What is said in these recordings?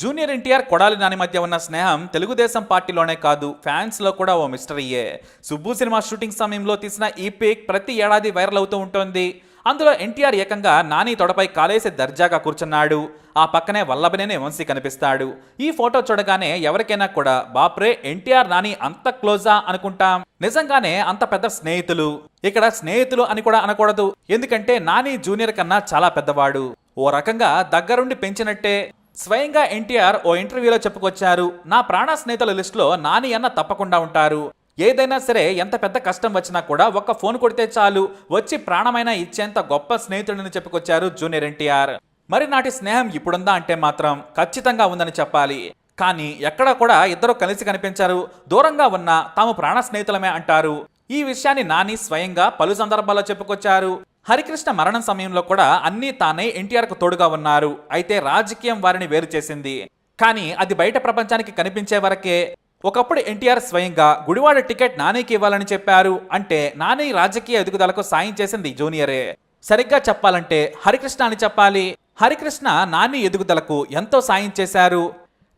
Junior NTR Kodali Nani మధ్య ఉన్న స్నేహం తెలుగుదేశం పార్టీలోనే కాదు ఫ్యాన్స్లో కూడా ఓ మిస్టరీయే సుబ్బు సినిమా షూటింగ్ సమయంలో తీసిన ఈ పిక్ ప్రతి ఏడాది వైరల్ అవుతూ ఉంటుంది. అందులో ఎన్టీఆర్ ఏకంగా నాని తొడపై కాలేసి దర్జాగా కూర్చున్నాడు. ఆ పక్కనే వల్లభనేనే వంశీ కనిపిస్తాడు. ఈ ఫోటో చూడగానే ఎవరికైనా కూడా బాప్రే ఎన్టీఆర్ నాని అంత క్లోజా అనుకుంటాం. నిజంగానే అంత పెద్ద స్నేహితులు. ఇక్కడ స్నేహితులు అని కూడా అనకూడదు. ఎందుకంటే నాని జూనియర్ కన్నా చాలా పెద్దవాడు. ఓ రకంగా దగ్గరుండి పెంచినట్టే. స్వయంగా ఎన్టీఆర్ ఓ ఇంటర్వ్యూలో చెప్పుకొచ్చారు నా ప్రాణ స్నేహితుల లిస్టులో నాని అన్న తప్పకుండా ఉంటారు. ఏదైనా సరే ఎంత పెద్ద కష్టం వచ్చినా కూడా ఒక్క ఫోన్ కొడితే చాలు. వచ్చి ప్రాణమైనా ఇచ్చేంత గొప్ప స్నేహితుడిని చెప్పుకొచ్చారు జూనియర్ ఎన్టీఆర్. మరి నాటి స్నేహం ఇప్పుడుందా అంటే మాత్రం ఖచ్చితంగా ఉందని చెప్పాలి. కానీ ఎక్కడా కూడా ఇద్దరు కలిసి కనిపించారు. దూరంగా ఉన్న తాము ప్రాణ స్నేహితులమే అంటారు. ఈ విషయాన్ని నాని స్వయంగా పలు సందర్భాల్లో చెప్పుకొచ్చారు. హరికృష్ణ మరణం సమయంలో కూడా అన్నీ తానే ఎన్టీఆర్కు తోడుగా ఉన్నారు. అయితే రాజకీయం వారిని వేరు చేసింది. కానీ అది బయట ప్రపంచానికి కనిపించే వరకే ఒకప్పుడు ఎన్టీఆర్ స్వయంగా గుడివాడ టికెట్ నానికి ఇవ్వాలని చెప్పారు అంటే నాని రాజకీయ ఎదుగుదలకు సాయం చేసింది జూనియరే. సరిగ్గా చెప్పాలంటే హరికృష్ణ అని చెప్పాలి. హరికృష్ణ నాని ఎదుగుదలకు ఎంతో సాయం చేశారు.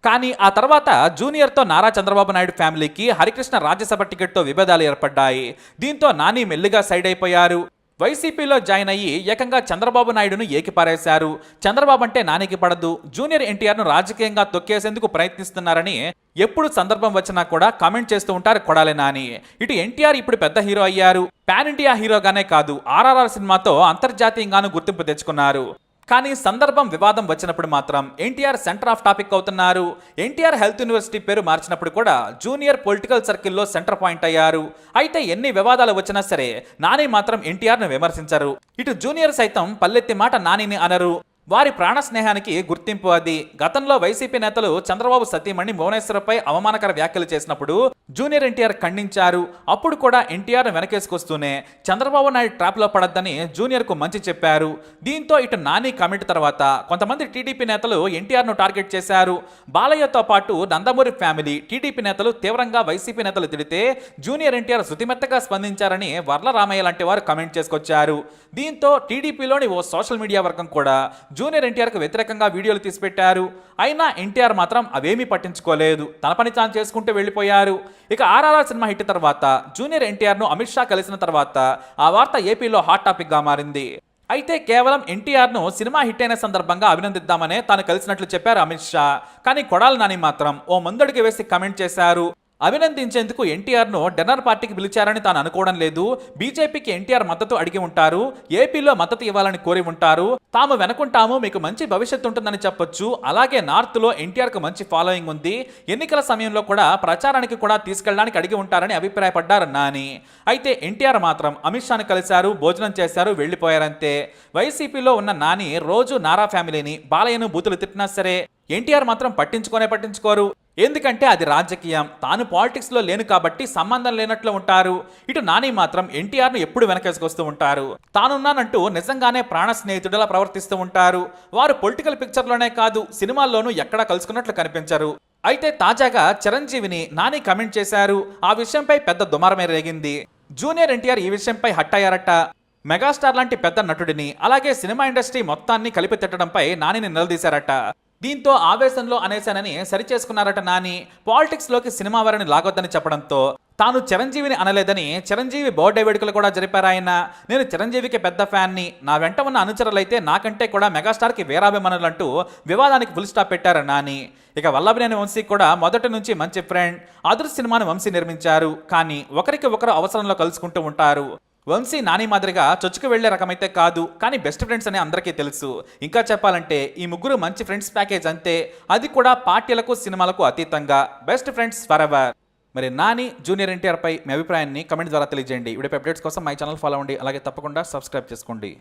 కానీ ఆ తర్వాత జూనియర్తో నారా చంద్రబాబు నాయుడు ఫ్యామిలీకి హరికృష్ణ రాజ్యసభ టికెట్తో విభేదాలు ఏర్పడ్డాయి. దీంతో నాని మెల్లిగా సైడ్ అయిపోయారు. వైసీపీలో జాయిన్ అయ్యి ఏకంగా చంద్రబాబు నాయుడును ఏకిపారేశారు. చంద్రబాబు అంటే నానికి పడదు జూనియర్ ఎన్టీఆర్ను రాజకీయంగా తొక్కేసేందుకు ప్రయత్నిస్తున్నారని ఎప్పుడు సందర్భం వచ్చినా కూడా కామెంట్ చేస్తూ ఉంటారు కొడాలి నాని. ఇటు ఎన్టీఆర్ ఇప్పుడు పెద్ద హీరో అయ్యారు. పాన్ ఇండియా హీరోగానే కాదు. ఆర్ఆర్ఆర్ సినిమాతో అంతర్జాతీయంగాను గుర్తింపు తెచ్చుకున్నారు. కానీ సందర్భం వివాదం వచ్చినప్పుడు మాత్రం ఎన్టీఆర్ సెంటర్ ఆఫ్ టాపిక్ అవుతున్నారు. ఎన్టీఆర్ హెల్త్ యూనివర్సిటీ పేరు మార్చినప్పుడు కూడా జూనియర్ పొలిటికల్ సర్కిల్లో సెంటర్ పాయింట్ అయ్యారు. అయితే ఎన్ని వివాదాలు వచ్చినా సరే నాని మాత్రం ఎన్టీఆర్ను విమర్శించారు. ఇటు జూనియర్ సైతం పల్లెత్తి మాట నానిని అనరు. వారి ప్రాణ స్నేహానికి గుర్తింపు అది. గతంలో వైసీపీ నేతలు చంద్రబాబు సతీమణి భువనేశ్వరపై అవమానకర వ్యాఖ్యలు చేసినప్పుడు జూనియర్ ఎన్టీఆర్ ఖండించారు. అప్పుడు కూడా ఎన్టీఆర్ వెనకేసుకొస్తూనే చంద్రబాబు నాయుడు ట్రాప్లో పడద్దని జూనియర్కు మంచి చెప్పారు. దీంతో ఇటు నాని కమిటీ తర్వాత కొంతమంది టీడీపీ నేతలు ఎన్టీఆర్ను టార్గెట్ చేశారు. బాలయ్యతో పాటు నందమూరి ఫ్యామిలీ టీడీపీ నేతలు తీవ్రంగా వైసీపీ నేతలు తిడితే జూనియర్ ఎన్టీఆర్ శృతిమెత్తగా స్పందించారని వర్ల రామయ్య లాంటి వారు కమెంట్ చేసుకొచ్చారు. దీంతో టీడీపీలోని ఓ సోషల్ మీడియా వర్గం కూడా జూనియర్ ఎన్టీఆర్కు వ్యతిరేకంగా వీడియోలు తీసిపెట్టారు. అయినా ఎన్టీఆర్ మాత్రం అవేమీ పట్టించుకోలేదు. తన పని తాను చేసుకుంటూ వెళ్ళిపోయారు. ఇక ఆర్ఆర్ఆర్ సినిమా హిట్ తర్వాత జూనియర్ ఎన్టీఆర్ను అమిత్ షా కలిసిన తర్వాత ఆ వార్త ఏపీలో హాట్ టాపిక్గా మారింది. అయితే కేవలం ఎన్టీఆర్ను సినిమా హిట్ అయిన సందర్భంగా అభినందిద్దామనే తాను కలిసినట్లు చెప్పారు అమిత్ షా. కానీ కొడాలి నాని మాత్రం ఓ మందడికి వేసి కమెంట్ చేశారు. అభినందించేందుకు ఎన్టీఆర్ను డిన్నర్ పార్టీకి పిలిచారని తాను అనుకోవడం లేదు. బీజేపీకి ఎన్టీఆర్ మద్దతు అడిగి ఉంటారు. ఏపీలో మద్దతు ఇవ్వాలని కోరి ఉంటారు. తాము వెనుకుంటాము మీకు మంచి భవిష్యత్తు ఉంటుందని చెప్పొచ్చు. అలాగే నార్త్లో ఎన్టీఆర్కు మంచి ఫాలోయింగ్ ఉంది. ఎన్నికల సమయంలో కూడా ప్రచారానికి కూడా తీసుకెళ్ళడానికి అడిగి ఉంటారని అభిప్రాయపడ్డారు నాని. అయితే ఎన్టీఆర్ మాత్రం అమిత్ షాను కలిశారు భోజనం చేశారు వెళ్ళిపోయారంతే వైసీపీలో ఉన్న నాని రోజు నారా ఫ్యామిలీని బాలయ్యను బూతులు తిట్టినా సరే ఎన్టీఆర్ మాత్రం పట్టించుకోనే పట్టించుకోరు. ఎందుకంటే అది రాజకీయం. తాను పాలిటిక్స్లో లేను కాబట్టి సంబంధం లేనట్లు ఉంటారు. ఇటు నాని మాత్రం ఎన్టీఆర్ను ఎప్పుడు వెనకేసుకొస్తూ ఉంటారు. తానున్నానంటూ నిజంగానే ప్రాణ స్నేహితుడిలా ప్రవర్తిస్తూ ఉంటారు. వారు పొలిటికల్ పిక్చర్లోనే కాదు సినిమాల్లోనూ ఎక్కడా కలుసుకున్నట్లు కనిపించరు. అయితే తాజాగా చిరంజీవిని నాని కమెంట్ చేశారు. ఆ విషయంపై పెద్ద దుమారమే రేగింది. జూనియర్ ఎన్టీఆర్ ఈ విషయంపై హట్ అయ్యారట. మెగాస్టార్ లాంటి పెద్ద నటుడిని అలాగే సినిమా ఇండస్ట్రీ మొత్తాన్ని కలిపి తిట్టడంపై నానిని నిలదీశారట. దీంతో ఆవేశంలో అనేశానని సరిచేసుకున్నారట నాని. పాలిటిక్స్లోకి సినిమా వారిని లాగొద్దని చెప్పడంతో తాను చిరంజీవిని అనలేదని చిరంజీవి బర్త్డే వేడుకలు కూడా జరిపారాయన నేను చిరంజీవికి పెద్ద ఫ్యాన్ని నా వెంట ఉన్న అనుచరులైతే నాకంటే కూడా మెగాస్టార్కి వీరాభిమానులంటూ వివాదానికి ఫుల్ స్టాప్ పెట్టారు నాని. ఇక వల్లభనేని వంశీ కూడా మొదటి నుంచి మంచి ఫ్రెండ్ అదృశ్య సినిమాను వంశీ నిర్మించారు. కానీ ఒకరికి ఒకరు అవసరంలో కలుసుకుంటూ ఉంటారు. వంశీ నాని మాదిరిగా చొచ్చుకు వెళ్ళే రకమైతే కాదు కానీ బెస్ట్ ఫ్రెండ్స్ అని అందరికీ తెలుసు. ఇంకా చెప్పాలంటే ఈ ముగ్గురు మంచి ఫ్రెండ్స్ ప్యాకేజ్ అంతే. అది కూడా పార్టీలకు సినిమాలకు అతీతంగా. బెస్ట్ ఫ్రెండ్స్ ఫర్ ఎవర్ మరి నాని జూనియర్ ఎన్టీఆర్పై మీ అభిప్రాయాన్ని కమెంట్ ద్వారా తెలియజేయండి. వీడియో అప్డేట్స్ కోసం మై ఛానల్ ఫాలో అవ్వండి. అలాగే తప్పకుండా సబ్స్క్రైబ్ చేసుకోండి.